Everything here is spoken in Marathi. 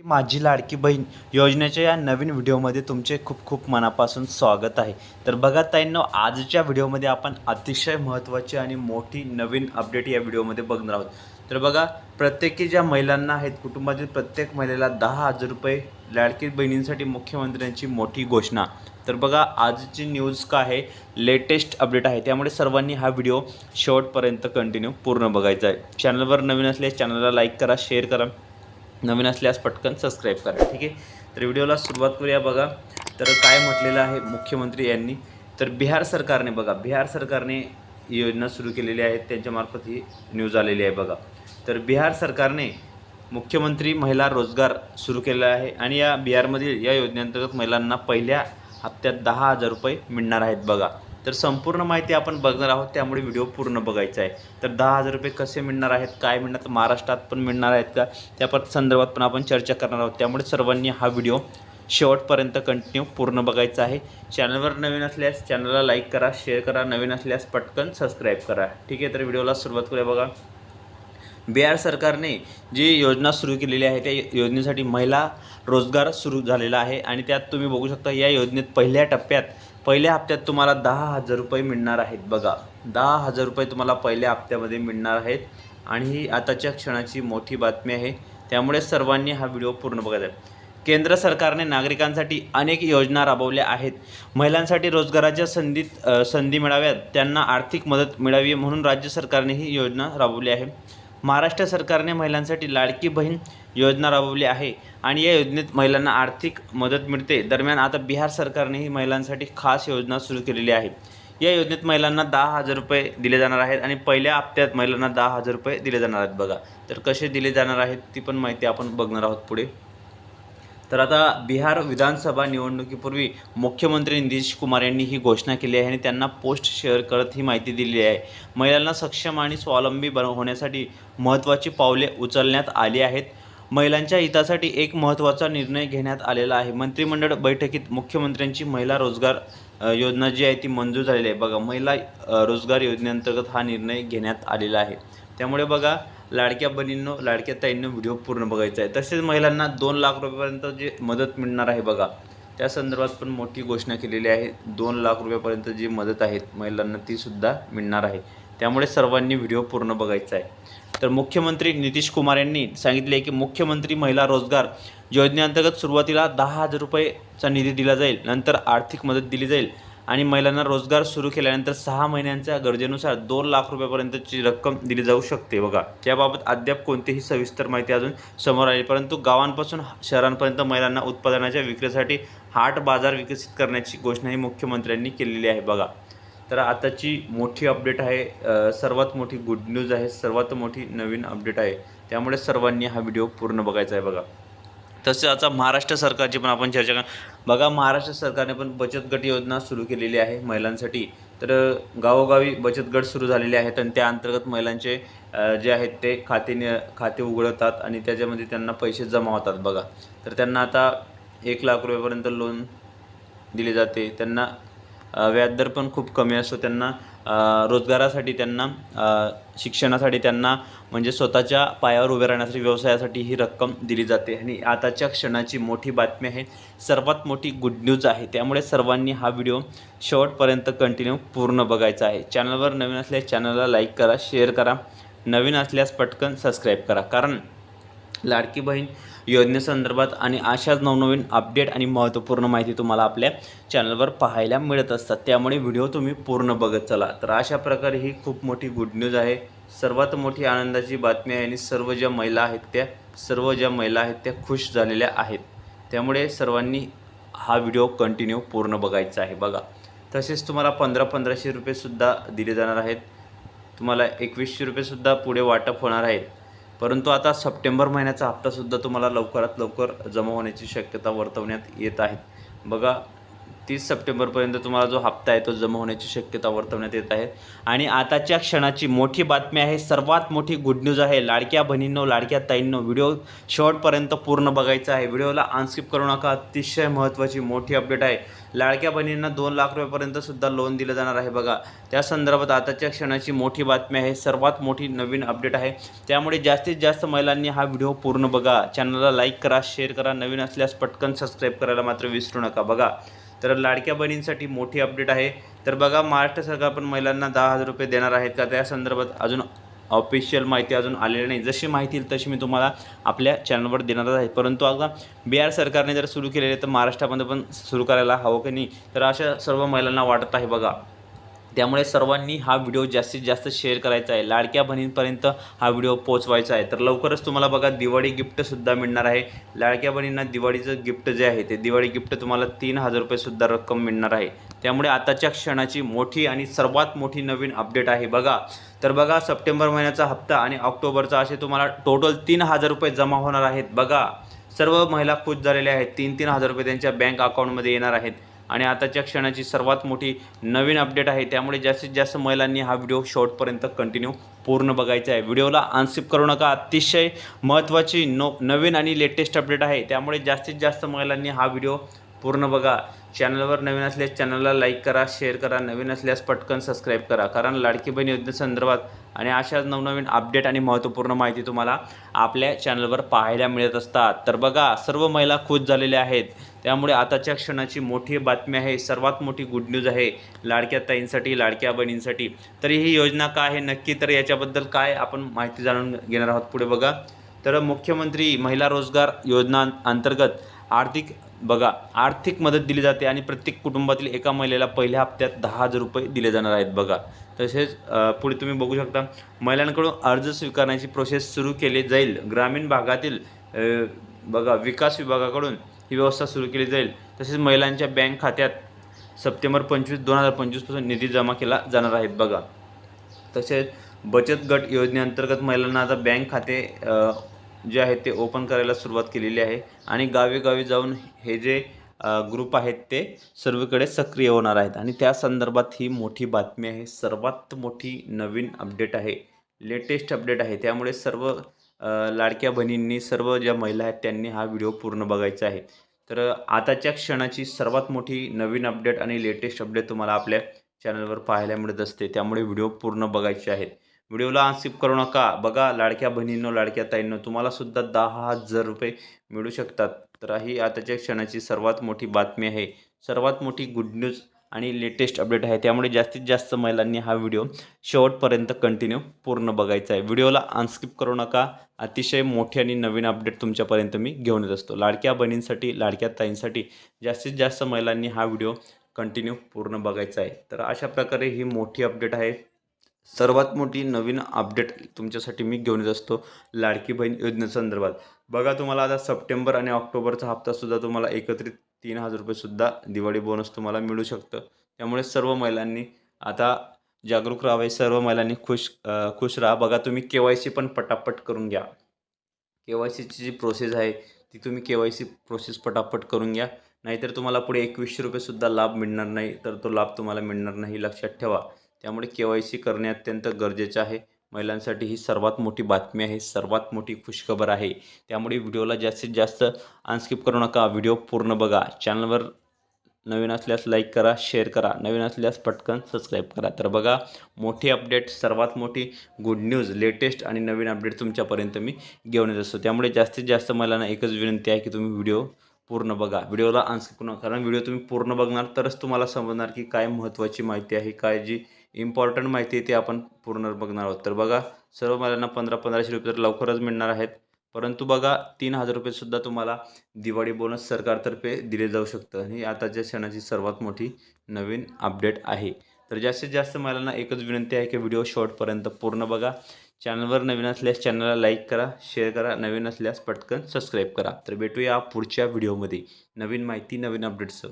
माझी लाडकी बहीण योजनेच्या या नवीन व्हिडिओमध्ये तुमचे खूप खूप मनापासून स्वागत आहे. तर बघा ताईंनो आजच्या व्हिडिओमध्ये आपण अतिशय महत्त्वाची आणि मोठी नवीन अपडेट या व्हिडिओमध्ये बघणार आहोत. तर बघा प्रत्येकी ज्या महिलांना आहेत कुटुंबातील प्रत्येक महिलेला दहा हजार रुपये लाडकी बहिणींसाठी मुख्यमंत्र्यांची मोठी घोषणा. तर बघा आजची न्यूज काय आहे? लेटेस्ट अपडेट आहे. त्यामुळे सर्वांनी हा व्हिडिओ शेवटपर्यंत कंटिन्यू पूर्ण बघायचा आहे. चॅनलवर नवीन असल्यास चॅनलला लाईक करा शेअर करा. नवीन असल्यास पटकन सबस्क्राईब करा ठीक आहे? तर व्हिडिओला सुरुवात करूया बघा. तर काय म्हटलेलं आहे मुख्यमंत्री यांनी? तर बिहार सरकारने बघा बिहार सरकारने ही योजना सुरू केलेली आहे त्यांच्यामार्फत ही न्यूज आलेली आहे बघा. तर बिहार सरकारने मुख्यमंत्री महिला रोजगार सुरू केलेला आहे आणि या बिहारमधील या योजनेअंतर्गत महिलांना पहिल्या हप्त्यात दहा हजार रुपये मिळणार आहेत बघा. तर संपूर्ण माहिती आपण बघणार आहोत त्यामुळे व्हिडिओ पूर्ण बघायचा आहे. तर दहा हजार रुपये कसे मिळणार आहेत काय मिळणार महाराष्ट्रात पण मिळणार आहेत का त्या पण संदर्भात पण आपण चर्चा करणार आहोत. त्यामुळे सर्वांनी हा व्हिडिओ शेवटपर्यंत कंटिन्यू पूर्ण बघायचा आहे. चॅनलवर नवीन असल्यास चॅनलला लाईक करा शेअर करा. नवीन असल्यास पटकन सबस्क्राईब करा. ठीक आहे तर व्हिडिओला सुरुवात करूया बघा. बिहार सरकारने जी योजना सुरू केलेली आहे त्या योजनेसाठी महिला रोजगार सुरू झालेला आहे. आणि त्यात तुम्ही बघू शकता या योजनेत पहिल्या टप्प्यात पहिल्या हप्त्यात तुम्हाला दहा हजार रुपये मिळणार आहेत. बघा दहा हजार रुपये तुम्हाला पहिल्या हप्त्यामध्ये मिळणार आहेत. आणि ही आताच्या क्षणाची मोठी बातमी आहे. त्यामुळे सर्वांनी हा व्हिडिओ पूर्ण बघायचा आहे. केंद्र सरकारने नागरिकांसाठी अनेक योजना राबवल्या आहेत. महिलांसाठी रोजगाराच्या संधीत संधी मिळाव्यात. त्यांना आर्थिक मदत मिळावी म्हणून राज्य सरकारने ही योजना राबवली आहे. महाराष्ट्र सरकारने महिलांसाठी लाडकी बहीण योजना राबवली आहे आणि या योजनेत महिलांना आर्थिक मदत मिळते. दरम्यान आता बिहार सरकारनेही महिलांसाठी खास योजना सुरू केलेली आहे. या योजनेत महिलांना दहा हजार रुपये दिले जाणार आहेत आणि पहिल्या हप्त्यात महिलांना दहा हजार रुपये दिले जाणार आहेत बघा. तर कसे दिले जाणार आहेत ती पण माहिती आपण बघणार आहोत पुढे. तर आता बिहार विधानसभा निवडणुकीपूर्वी मुख्यमंत्री नितीश कुमार यांनी ही घोषणा केली आहे आणि त्यांना पोस्ट शेअर करत ही माहिती दिली आहे. महिलांना सक्षम आणि स्वावलंबी बन होण्यासाठी महत्त्वाची पावले उचलण्यात आली आहेत. महिलांच्या हितासाठी एक महत्त्वाचा निर्णय घेण्यात आलेला आहे. मंत्रिमंडळ बैठकीत मुख्यमंत्र्यांची महिला रोजगार योजना जी आहे ती मंजूर झालेली आहे. बघा महिला रोजगार योजनेअंतर्गत हा निर्णय घेण्यात आलेला आहे. त्यामुळे बघा लाडक्या बहिणींनो लाडक्या ताईंनो व्हिडिओ पूर्ण बघायचा आहे. तसेच महिलांना दोन लाख रुपयापर्यंत जे मदत मिळणार आहे बघा त्या संदर्भात पण मोठी घोषणा केलेली आहे. दोन लाख रुपयापर्यंत जी मदत आहे महिलांना तीसुद्धा मिळणार आहे. त्यामुळे सर्वांनी व्हिडिओ पूर्ण बघायचा आहे. तर मुख्यमंत्री नितीश कुमार यांनी सांगितले की मुख्यमंत्री महिला रोजगार योजनेअंतर्गत सुरुवातीला दहा हजार रुपयेचा निधी दिला जाईल नंतर आर्थिक मदत दिली जाईल. आणि महिलांना रोजगार सुरू केल्यानंतर सहा महिन्यांच्या गरजेनुसार दोन लाख रुपयापर्यंतची रक्कम दिली जाऊ शकते. बघा त्याबाबत अद्याप कोणतीही सविस्तर माहिती अजून समोर आली परंतु गावांपासून शहरांपर्यंत महिलांना उत्पादनाच्या विक्रीसाठी हाट बाजार विकसित करण्याची घोषणाही मुख्यमंत्र्यांनी केलेली आहे. बघा तर आताची मोठी अपडेट आहे सर्वात मोठी गुड न्यूज आहे सर्वात मोठी नवीन अपडेट आहे. त्यामुळे सर्वांनी हा व्हिडिओ पूर्ण बघायचा आहे बघा. तसेच आता महाराष्ट्र सरकारची पण आपण चर्चा कर बघा महाराष्ट्र सरकारने पण बचत गट योजना सुरू केलेली आहे महिलांसाठी. तर गावोगावी बचत गट सुरू झालेले आहेत आणि त्या अंतर्गत महिलांचे जे आहेत ते खाते न खाते उघडतात आणि त्याच्यामध्ये त्यांना पैसे जमा होतात बघा. तर त्यांना आता एक लाख रुपयापर्यंत लोन दिले जाते. त्यांना व्याजदर पण खूप कमी असतो. त्यांना रोजगारासाठी त्यांना शिक्षणासाठी त्यांना म्हणजे स्वतःच्या पायावर उभे राहण्यासाठी व्यवसायासाठी ही रक्कम दिली जाते. आणि आताच्या क्षणाची मोठी बातमी आहे सर्वात मोठी गुड न्यूज आहे. त्यामुळे सर्वांनी हा व्हिडिओ शेवटपर्यंत कंटिन्यू पूर्ण बघायचा आहे. चॅनलवर नवीन असल्यास चॅनलला लाईक करा शेअर करा. नवीन असल्यास पटकन सबस्क्राईब करा. कारण लाडकी बहीण योजनेसंदर्भात आणि अशाच नवनवीन अपडेट आणि महत्त्वपूर्ण माहिती तुम्हाला आपल्या चॅनलवर पाहायला मिळत असतात. त्यामुळे व्हिडिओ तुम्ही पूर्ण बघत चला. तर अशा प्रकारे ही खूप मोठी गुड न्यूज आहे. सर्वात मोठी आनंदाची बातमी आहे आणि सर्व ज्या महिला आहेत त्या सर्व ज्या महिला आहेत त्या खुश झालेल्या आहेत. त्यामुळे सर्वांनी हा व्हिडिओ कंटिन्यू पूर्ण बघायचा आहे. बघा तसेच तुम्हाला पंधरा पंधराशे रुपयेसुद्धा दिले जाणार आहेत. तुम्हाला एकवीसशे रुपयेसुद्धा पुढे वाटप होणार आहेत. परंतु आता सप्टेंबर महिन्याचा हप्तासुद्धा तुम्हाला लवकरात लवकर जमा होण्याची शक्यता वर्तवण्यात येत आहे. बघा तीस सप्टेंबरपर्यंत तुम्हाला जो हप्ता आहे तो जमा होण्याची शक्यता वर्तवण्यात येत आहे. आणि आताच्या क्षणाची मोठी बातमी आहे सर्वात मोठी गुड न्यूज आहे लाडक्या बहिणींनो लाडक्या ताईंनो व्हिडिओ शेवटपर्यंत पूर्ण बघायचा आहे. व्हिडिओला अनस्किप करू नका अतिशय महत्त्वाची मोठी अपडेट आहे. लाडक्या बहिणींना दोन लाख रुपयापर्यंतसुद्धा लोन दिलं जाणार आहे बघा. त्या संदर्भात आताच्या क्षणाची मोठी बातमी आहे सर्वात मोठी नवीन अपडेट आहे. त्यामुळे जास्तीत जास्त महिलांनी हा व्हिडिओ पूर्ण बघा. चॅनलला लाईक करा शेअर करा. नवीन असल्यास पटकन सबस्क्राईब करायला मात्र विसरू नका बघा. तर लाडक्या बहिणींसाठी मोठी अपडेट आहे. तर बघा महाराष्ट्र सरकार पण महिलांना दहा हजार रुपये देणार आहेत का? त्या संदर्भात अजून ऑफिशियल माहिती अजून आलेली नाही. जशी माहिती येईल तशी मी तुम्हाला आपल्या चॅनलवर देणारच आहे. परंतु आता बिहार सरकारने जर सुरू केलेले तर महाराष्ट्रामध्ये पण सुरू करायला हवं की नाही? तर अशा सर्व महिलांना वाटत आहे बघा. त्यामुळे सर्वांनी हा व्हिडिओ जास्तीत जास्त शेअर करायचा आहे. लाडक्या बहिणींपर्यंत हा व्हिडिओ पोहोचवायचा आहे. तर लवकरच तुम्हाला बघा दिवाळी गिफ्टसुद्धा मिळणार आहे. लाडक्या बहिणींना दिवाळीचं गिफ्ट जे आहे ते दिवाळी गिफ्ट तुम्हाला तीन हजार रुपयेसुद्धा रक्कम मिळणार आहे. त्यामुळे आताच्या क्षणाची मोठी आणि सर्वात मोठी नवीन अपडेट आहे बघा. तर बघा सप्टेंबर महिन्याचा हप्ता आणि ऑक्टोबरचा असे तुम्हाला टोटल तीन हजार रुपये जमा होणार आहेत बघा. सर्व महिला खुश झालेल्या आहेत. तीन तीन हजार रुपये त्यांच्या बँक अकाउंटमध्ये येणार आहेत. आणि आताच्या क्षणाची सर्वात मोठी नवीन अपडेट आहे. त्यामुळे जास्तीत जास्त महिलांनी हा व्हिडिओ शॉर्टपर्यंत कंटिन्यू पूर्ण बघायचा आहे. व्हिडिओला अनस्किप करू नका. अतिशय महत्त्वाची नो नवीन आणि लेटेस्ट अपडेट आहे. त्यामुळे जास्तीत जास्त महिलांनी हा व्हिडिओ पूर्ण बघा. चॅनलवर नवीन असल्यास चॅनलला लाईक करा शेअर करा. नवीन असल्यास पटकन सबस्क्राईब करा. कारण लाडकी बहीण योजनेसंदर्भात आणि अशाच नवनवीन अपडेट आणि महत्त्वपूर्ण माहिती तुम्हाला आपल्या चॅनलवर पाहायला मिळत असतात. तर बघा सर्व महिला खुश झालेल्या आहेत. त्यामुळे आताच्या क्षणाची मोठी बातमी आहे. सर्वात मोठी गुड न्यूज आहे लाडक्या ताईंसाठी लाडक्या बहिणींसाठी. तर ही योजना काय आहे नक्की? तर याच्याबद्दल काय आपण माहिती जाणून घेणार आहोत पुढे बघा. तर मुख्यमंत्री महिला रोजगार योजना अंतर्गत आर्थिक बघा आर्थिक मदत दिली जाते आणि प्रत्येक कुटुंबातील एका महिलेला पहिल्या हप्त्यात दहा हजार रुपये दिले जाणार आहेत बघा. तसेच पुढे तुम्ही बघू शकता महिलांकडून अर्ज स्वीकारण्याची प्रोसेस सुरू केली जाईल. ग्रामीण भागातील बघा विकास विभागाकडून ही व्यवस्था सुरू केली जाईल. तसेच महिलांच्या बँक खात्यात सप्टेंबर पंचवीस दोन हजार पंचवीसपासून निधी जमा केला जाणार आहेत बघा. तसेच बचत गट योजनेअंतर्गत महिलांना आता बँक खाते जे आहे ते ओपन करायला सुरुवात केलेली आहे. आणि गावेगावी जाऊन हे जे ग्रुप आहेत ते सर्वीकडे सक्रिय होणार आहेत. आणि त्या संदर्भात ही मोठी बातमी आहे. सर्वात मोठी नवीन अपडेट आहे. लेटेस्ट अपडेट आहे. त्यामुळे सर्व लाडक्या बहिणींनी सर्व ज्या महिला आहेत त्यांनी हा व्हिडिओ पूर्ण बघायचा आहे. तर आताच्या क्षणाची सर्वात मोठी नवीन अपडेट आणि लेटेस्ट अपडेट तुम्हाला आपल्या चॅनलवर पाहायला मिळत असते. त्यामुळे व्हिडिओ पूर्ण बघायचे आहेत. व्हिडिओला अनस्किप करू नका. बघा लाडक्या बहिणींनो लाडक्या ताईंनो तुम्हाला सुद्धा दहा हजार रुपये मिळू शकतात. तर ही आताच्या क्षणाची सर्वात मोठी बातमी आहे. सर्वात मोठी गुड न्यूज आणि लेटेस्ट अपडेट आहे. त्यामुळे जास्तीत जास्त महिलांनी हा व्हिडिओ शेवटपर्यंत कंटिन्यू पूर्ण बघायचा आहे. व्हिडिओला अनस्किप करू नका. अतिशय मोठी आणि नवीन अपडेट तुमच्यापर्यंत मी घेऊन येत असतो. लाडक्या बहिणींसाठी लाडक्या ताईंसाठी जास्तीत जास्त महिलांनी हा व्हिडिओ कंटिन्यू पूर्ण बघायचा आहे. तर अशा प्रकारे ही मोठी अपडेट आहे. सर्वात मोठी नवीन अपडेट तुमच्यासाठी मी घेऊन येत असतो लाडकी बहीण योजनेसंदर्भात बघा तुम्हाला आता सप्टेंबर आणि ऑक्टोबरचा हप्तासुद्धा तुम्हाला एकत्रित तीन हजार रुपयेसुद्धा दिवाळी बोनस तुम्हाला मिळू शकतं. त्यामुळे सर्व महिलांनी आता जागरूक राहावे सर्व महिलांनी खुश खुश राहा. बघा तुम्ही के वाय सी पण पटापट करून घ्या. के वाय सीची जी प्रोसेस आहे ती तुम्ही के वाय सी प्रोसेस पटापट करून घ्या. नाहीतर तुम्हाला पुढे एकवीसशे रुपयेसुद्धा लाभ मिळणार नाही तर तो लाभ तुम्हाला मिळणार नाही. लक्षात ठेवा. त्यामुळे के वाय सी करणे अत्यंत गरजेचं आहे. महिलांसाठी ही सर्वात मोठी बातमी आहे सर्वात मोठी खुशखबर आहे. त्यामुळे व्हिडिओला जास्तीत जास्त अनस्किप करू नका. व्हिडिओ पूर्ण बघा. चॅनलवर नवीन असल्यास लाईक करा शेअर करा. नवीन असल्यास पटकन सबस्क्राईब करा. तर बघा मोठी अपडेट सर्वात मोठी गुड न्यूज लेटेस्ट आणि नवीन अपडेट तुमच्यापर्यंत मी घेऊन येत असतो. त्यामुळे जास्तीत जास्त मला एकच विनंती आहे की तुम्ही व्हिडिओ पूर्ण बघा. व्हिडिओला अनस्किप करू नका. कारण व्हिडिओ तुम्ही पूर्ण बघणार तरच तुम्हाला समजणार की काय महत्त्वाची माहिती आहे काय जी इम्पॉर्टंट माहिती आहे ती आपण पूर्ण बघणार आहोत. तर बघा सर्व महिलांना पंधरा पंधराशे रुपये तर लवकरच मिळणार आहेत. परंतु बघा तीन हजार रुपयेसुद्धा तुम्हाला दिवाळी बोनस सरकारतर्फे दिले जाऊ शकतं. आणि आताच्या क्षणाची सर्वात मोठी नवीन अपडेट आहे. तर जास्तीत जास्त महिलांना एकच विनंती आहे की व्हिडिओ शॉर्टपर्यंत पूर्ण बघा. चॅनलवर नवीन असल्यास चॅनलला लाईक करा शेअर करा. नवीन असल्यास पटकन सबस्क्राईब करा. तर भेटूया पुढच्या व्हिडिओमध्ये नवीन माहिती नवीन अपडेट्सचं